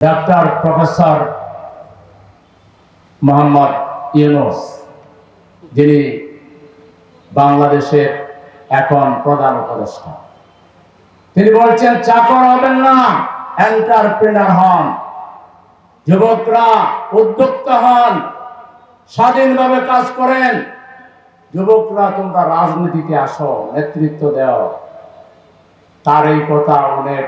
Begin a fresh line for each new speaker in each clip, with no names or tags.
Doctor professor Mohammad Yunus, যিনি বাংলাদেশের এখন প্রধান উপদেষ্টা। তিনি বলছেন, চাকর হবেন না এন্টারপ্রেনার হন। যুবকরা উদ্যোক্তা হন, স্বাধীনভাবে কাজ করেন। যুবকরা তোমরা রাজনীতিতে আসো, নেতৃত্ব দেও। তার এই কথা অনেক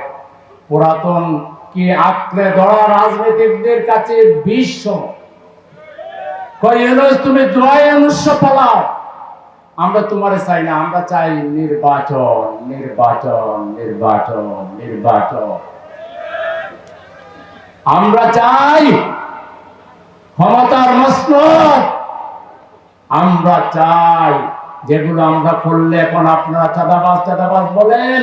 পুরাতন কি আঁকড়ে ধরা রাজনীতিকদের কাছে বিশ্ব তুমি দোয়াই অনুষ্য পালাও। আমরা তোমারে চাই না, আমরা চাই নির্বাচন নির্বাচন নির্বাচন নির্বাচন। আমরা চাই ক্ষমতার মসনদ। আমরা চাই যেগুলো আমরা করলে এখন আপনারা চাঁদাবাজ চাঁদাবাজ বলেন।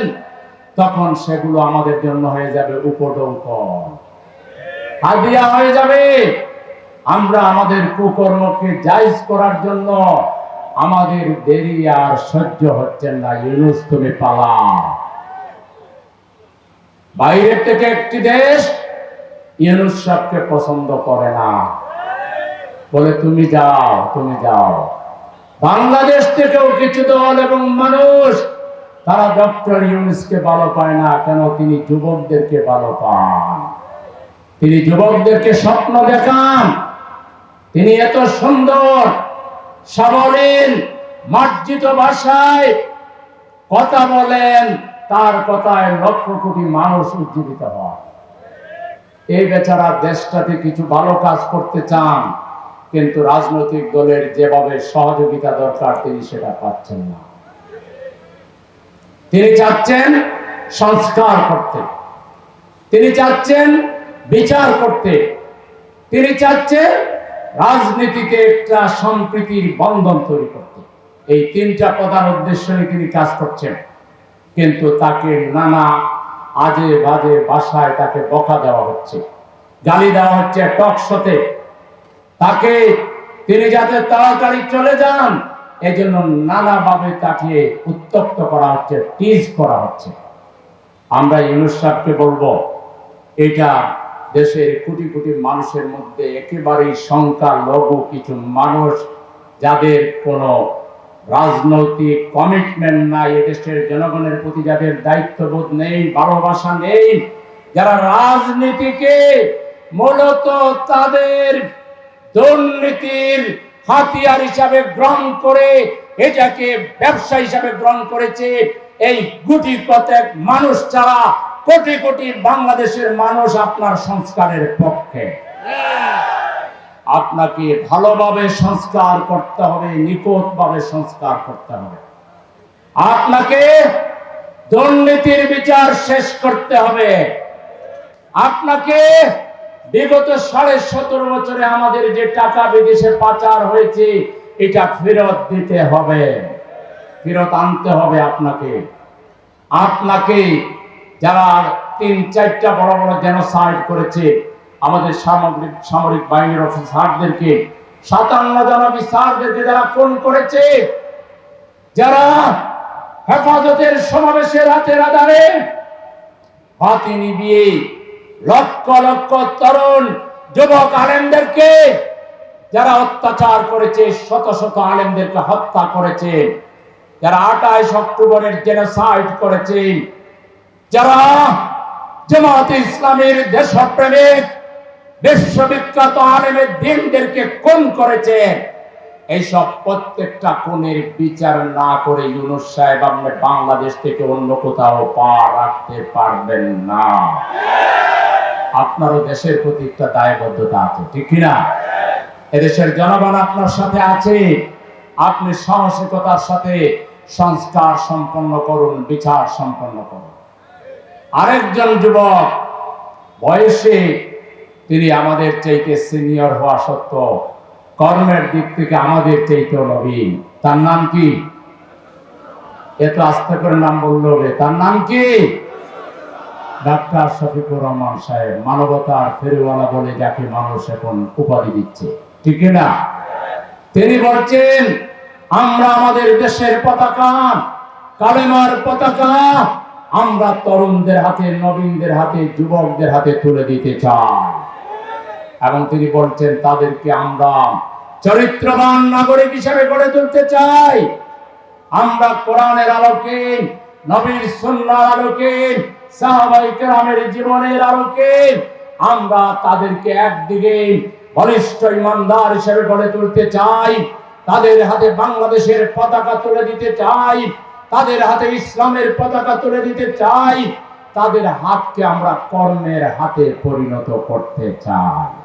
তখন সেগুলো আমাদের জন্য হয়ে যাবে উপডৌকন হাদিয়া হয়ে যাবে। আমরা আমাদের কুকর্মকে জায়জ করার জন্য আমাদের দেরি আর সহ্য হচ্ছে না, ইউনুস তুমি পালা। বাইরের থেকে একটি দেশ ইউনুস সাহকে পছন্দ করে না। বলে, তুমি যাও তুমি যাও। বাংলাদেশ থেকেও কিছু দল এবং মানুষ তারা ডক্টর ইউনুসকে ভালো পায় না, কেন তিনি যুবকদেরকে ভালো পান? তিনি যুবকদেরকে স্বপ্ন দেখান। তিনি এত সুন্দর, সাবলীল, মার্জিত ভাষায় কথা বলেন, তার কথায় লক্ষ কোটি মানুষ উজ্জীবিত হয়। এই বেচারা দেশটাতে কিছু ভালো কাজ করতে চান, কিন্তু রাজনৈতিক দলের যেভাবে সহযোগিতা দরকার, তিনি সেটা পাচ্ছেন না। তিনি চাচ্ছেন সংস্কার করতে। তিনি চাচ্ছেন বিচার করতে। তিনি চাচ্ছেন রাজনীতিতে একটা সম্প্রীতির বন্ধন তৈরি করতে। এই তিনটা প্রধান উদ্দেশ্য নিয়ে তিনি কাজ করছেন। কিন্তু তাকে নানা আজে বাজে বাসায় তাকে বকা দেওয়া হচ্ছে। গালি দেওয়া হচ্ছে টক তাকে তিনি যাতে তাড়াতাড়ি চলে যান এই জন্য নানাভাবে তাকে উত্তপ্ত করা হচ্ছে টিজ করা হচ্ছে। আমরা ইউনুস সাহেবকে বলব, এটা দেশের কোটি কোটি মানুষের মধ্যে একেবারেই সংখ্যা লঘু কিছু মানুষ যাদের কোনো রাজনৈতিক কমিটমেন্ট নাই, এদেশের জনগণের প্রতি যাদের দায়িত্ববোধ নেই, ভালোবাসা নেই, যারা রাজনীতিকে মূলত তাদের দুর্নীতির হাতিয়ার হিসাবে গ্রহণ করে এটাকে ব্যবসা হিসাবে গ্রহণ করেছে, এই গুটি কতক মানুষ ছাড়া কোটি কোটি বাংলাদেশের মানুষ আপনার সংস্কারের পক্ষে। আপনাকে ভালোভাবে সংস্কার করতে হবে নিকটভাবে সংস্কার করতে হবে। আপনাকে দুর্নীতির বিচার শেষ করতে হবে। আপনাকে বিগত সাড়ে সতেরো বছরে আমাদের যে টাকা বিদেশে পাচার হয়েছে, এটা ফেরত দিতে হবে। ফেরত আনতে হবে আপনাকে। আপনাকে যারা তিন, চারটা বড় বড় জেনোসাইড করেছে, আমাদের সামগ্রিক, সামরিক বাহিনীর অফিসারদেরকে, সাতান্ন জন অফিসারদেরকে যারা ফোন করেছে, যারা হেফাজতের সমাবেশের হাতের আধারে হাতি নিবিয়ে লক্ষ লক্ষ তরুণ যুবক আলেমদেরকে, যারা অত্যাচার করেছে, শত শত আলেমদেরকে হত্যা করেছে, যারা আঠাইশ অক্টোবরের জেনোসাইড করেছে, যারা জামাতে ইসলামের দেশপ্রেমিক বিশ্ববিখ্যাত আলেমের দিনদেরকে কোন করেছে, এইসব প্রত্যেকটা কোণের বিচার না করে ইউনুস সাহেব আপনি বাংলাদেশ থেকে অন্য কোথাও পা রাখতে পারবেন না। আপনারও দেশের প্রতি একটা দায়বদ্ধতা আছে, ঠিক কিনা? এদেশের জনগণ আপনার সাথে আছে। আপনি সাহসিকতার সাথে সংস্কার সম্পন্ন করুন, বিচার সম্পন্ন করুন। আরেকজন যুবক, বয়সে তিনি আমাদের চাইতে সিনিয়র হওয়া সত্ত্বেও কর্মের দিক থেকে আমাদের চাইতেও নবীন। তার নাম কি? এত আস্তে করে নাম বললে তার নাম কি? ডাক্তার শফিকুর রহমান সাহেব, মানবতার ফেরিওয়ালা বলে যাকে মানুষ এখন উপাধি দিচ্ছে। ঠিক না? তিনি বলছেন, আমরা আমাদের দেশের পতাকা, কালেমার পতাকা, আমরা তরুণদের হাতে, নবীনদের হাতে, যুবকদের হাতে তুলে দিতে চাই। এবং তিনি বলছেন, তাদেরকে আমরা চরিত্রবান নাগরিক হিসেবে গড়ে তুলতে চাই। আমরা কোরআনের আলোকে, নবীর সুন্নার আলোকে সাহাবাই কেরামের জীবনের আলোকে আমরা তাদেরকে একদিকে বলিষ্ঠ ইমানদার হিসেবে গড়ে তুলতে চাই, তাদের হাতে বাংলাদেশের পতাকা তুলে দিতে চাই, তাদের হাতে ইসলামের পতাকা তুলে দিতে চাই, তাদের হাতকে আমরা কর্মের হাতে পরিণত করতে চাই।